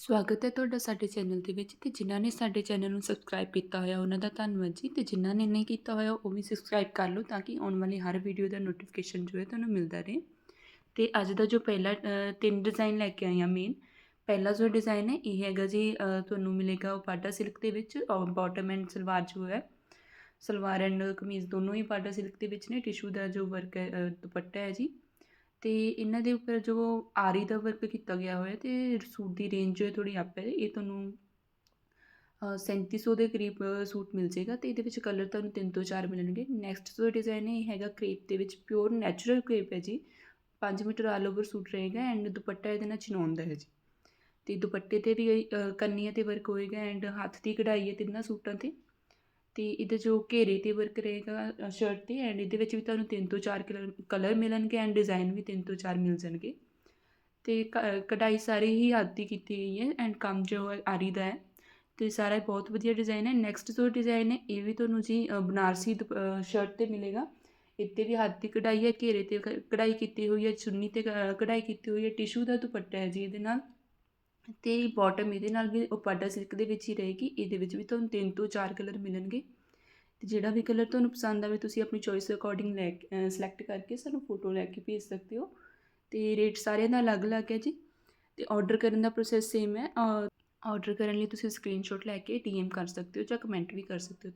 ਸਵਾਗਤ ਹੈ ਤੁਹਾਡਾ ਸਾਡੇ ਚੈਨਲ ਦੇ ਵਿੱਚ ਤੇ ਜਿਨ੍ਹਾਂ ਨੇ ਸਾਡੇ ਚੈਨਲ ਨੂੰ ਸਬਸਕ੍ਰਾਈਬ ਕੀਤਾ ਹੋਇਆ, ਉਹਨਾਂ ਦਾ ਧੰਨਵਾਦ ਜੀ। ਤੇ ਜਿਨ੍ਹਾਂ ਨੇ ਨਹੀਂ ਕੀਤਾ ਹੋਇਆ, ਉਹ ਵੀ ਸਬਸਕ੍ਰਾਈਬ ਕਰ ਲਓ ਤਾਂ ਕਿ ਆਉਣ ਵਾਲੀ ਹਰ ਵੀਡੀਓ ਦਾ ਨੋਟੀਫਿਕੇਸ਼ਨ ਜੋ ਹੈ ਤੁਹਾਨੂੰ ਮਿਲਦਾ ਰਹੇ। ਤੇ ਅੱਜ ਦਾ ਜੋ ਪਹਿਲਾ ਤਿੰਨ ਡਿਜ਼ਾਈਨ ਲੈ ਕੇ ਆਈ ਹਾਂ ਮੇਨ ਪਹਿਲਾ ਜੋ ਡਿਜ਼ਾਈਨ ਹੈ, ਇਹ ਹੈਗਾ ਜੀ ਤੁਹਾਨੂੰ ਮਿਲੇਗਾ ਉਹ ਪਾਟਾ ਸਿਲਕ ਦੇ ਵਿੱਚ ਬਾਟਮ ਐਂਡ ਸਲਵਾਰ ਜੋ ਹੈ, ਸਲਵਾਰ ਐਂਡ ਕਮੀਜ਼ ਦੋਨੋਂ ਹੀ ਪਾਟਾ ਸਿਲਕ ਦੇ ਵਿੱਚ ਨੇ ਟਿਸ਼ੂ ਦਾ ਜੋ ਵਰਕ ਹੈ ਦੁਪੱਟਾ ਹੈ ਜੀ। ਅਤੇ ਇਹਨਾਂ ਦੇ ਉੱਪਰ ਜੋ ਆਰੀ ਦਾ ਵਰਕ ਕੀਤਾ ਗਿਆ ਹੋਇਆ ਅਤੇ ਸੂਟ ਦੀ ਰੇਂਜ ਥੋੜ੍ਹੀ ਹੈ ਹੈ, ਇਹ ਤੁਹਾਨੂੰ ਸੈਂਤੀ ਸੌ ਦੇ ਕਰੀਬ ਸੂਟ ਮਿਲ ਜਾਏਗਾ ਅਤੇ ਇਹਦੇ ਵਿੱਚ ਕਲਰ ਤੁਹਾਨੂੰ ਤਿੰਨ ਤੋਂ ਚਾਰ ਮਿਲਣਗੇ। ਨੈਕਸਟ ਜੋ ਡਿਜ਼ਾਈਨ ਹੈ, ਇਹ ਹੈਗਾ ਕ੍ਰੇਪ ਦੇ ਵਿੱਚ ਪਿਓਰ ਨੈਚੁਰਲ ਕ੍ਰੇਪ ਹੈ ਜੀ। 5 ਮੀਟਰ ਆਲ ਓਵਰ ਸੂਟ ਰਹੇਗਾ ਐਂਡ ਦੁਪੱਟਾ ਇਹਦੇ ਨਾਲ ਚਿਨੌਨ ਦਾ ਹੈ ਜੀ। ਤੇ ਦੁਪੱਟੇ ਤੇ ਵੀ ਕੰਨੀਆਂ ਤੇ ਵਰਕ ਹੋਏਗਾ ਐਂਡ ਹੱਥ ਦੀ ਕਢਾਈ ਹੈ ਤਿੰਨਾਂ ਸੂਟਾਂ ਤੇ। ਤੇ ਇਹਦੇ ਜੋ ਘੇਰੇ ਤੇ ਵਰਕ ਰਹੇਗਾ ਸ਼ਰਟ ਤੇ ਐਂਡ ਇਹਦੇ ਵਿੱਚ ਵੀ ਤੁਹਾਨੂੰ ਤਿੰਨ ਤੋਂ ਚਾਰ ਕਲਰ ਕਲਰ ਮਿਲਣਗੇ ਐਂਡ ਡਿਜ਼ਾਈਨ ਵੀ ਤਿੰਨ ਤੋਂ ਚਾਰ ਮਿਲ ਜਾਣਗੇ। ਤੇ ਕ- ਕਢਾਈ ਸਾਰੀ ਹੀ ਹੱਥ ਦੀ ਕੀਤੀ ਗਈ ਹੈ ਐਂਡ ਕੰਮ ਜੋ ਹੈ ਆਰੀ ਦਾ ਹੈ। ਤੇ ਸਾਰਾ ਬਹੁਤ ਵਧੀਆ ਡਿਜ਼ਾਈਨ ਹੈ। ਨੈਕਸਟ ਜੋ ਡਿਜ਼ਾਈਨ ਹੈ ਇਹ ਵੀ ਤੁਹਾਨੂੰ ਜੀ ਅ, ਬਨਾਰਸੀ ਸ਼ਰਟ ਤੇ ਮਿਲੇਗਾ। ਇੱਥੇ ਵੀ ਹੱਥ ਦੀ ਕਢਾਈ ਹੈ ਘੇਰੇ ਤੇ ਕਢਾਈ ਕੀਤੀ ਹੋਈ ਹੈ ਚੁੰਨੀ ਤੇ ਕ- ਕਢਾਈ ਕੀਤੀ ਹੋਈ ਹੈ ਟਿਸ਼ੂ ਦਾ ਦੁਪੱਟਾ ਹੈ ਜੀ ਇਹਦੇ ਨਾਲ। ਤੇ ਬਾਟਮ ਇਹਦੇ ਨਾਲ ਵੀ ਉਪਾਡਾ ਸਿਲਕ ਦੇ ਵਿੱਚ ਹੀ ਰਹੇਗੀ, ਇਹਦੇ ਵਿੱਚ ਵੀ ਤੁਹਾਨੂੰ ਤਿੰਨ ਤੋਂ ਚਾਰ ਕਲਰ ਮਿਲਣਗੇ। ਤੇ ਜਿਹੜਾ ਵੀ ਕਲਰ ਤੁਹਾਨੂੰ ਪਸੰਦ ਆਵੇ, ਤੁਸੀਂ ਆਪਣੀ ਚੋਇਸ ਦੇ ਅਕੋਰਡਿੰਗ ਲੈ ਸਿਲੈਕਟ ਕਰਕੇ ਸਾਨੂੰ ਫੋਟੋ ਲੈ ਕੇ ਭੇਜ ਸਕਦੇ ਹੋ। ਤੇ ਰੇਟ ਸਾਰਿਆਂ ਦਾ ਅਲੱਗ-ਅਲੱਗ ਹੈ ਜੀ। ਤੇ ਆਰਡਰ ਕਰਨ ਦਾ ਪ੍ਰੋਸੈਸ ਸੇਮ ਹੈ। ਆਰਡਰ ਕਰਨ ਲਈ ਤੁਸੀਂ ਸਕਰੀਨਸ਼ਾਟ ਲੈ ਕੇ ਡੀਐਮ ਕਰ ਸਕਦੇ ਹੋ ਜਾਂ ਕਮੈਂਟ ਵੀ ਕਰ ਸਕਦੇ ਹੋ।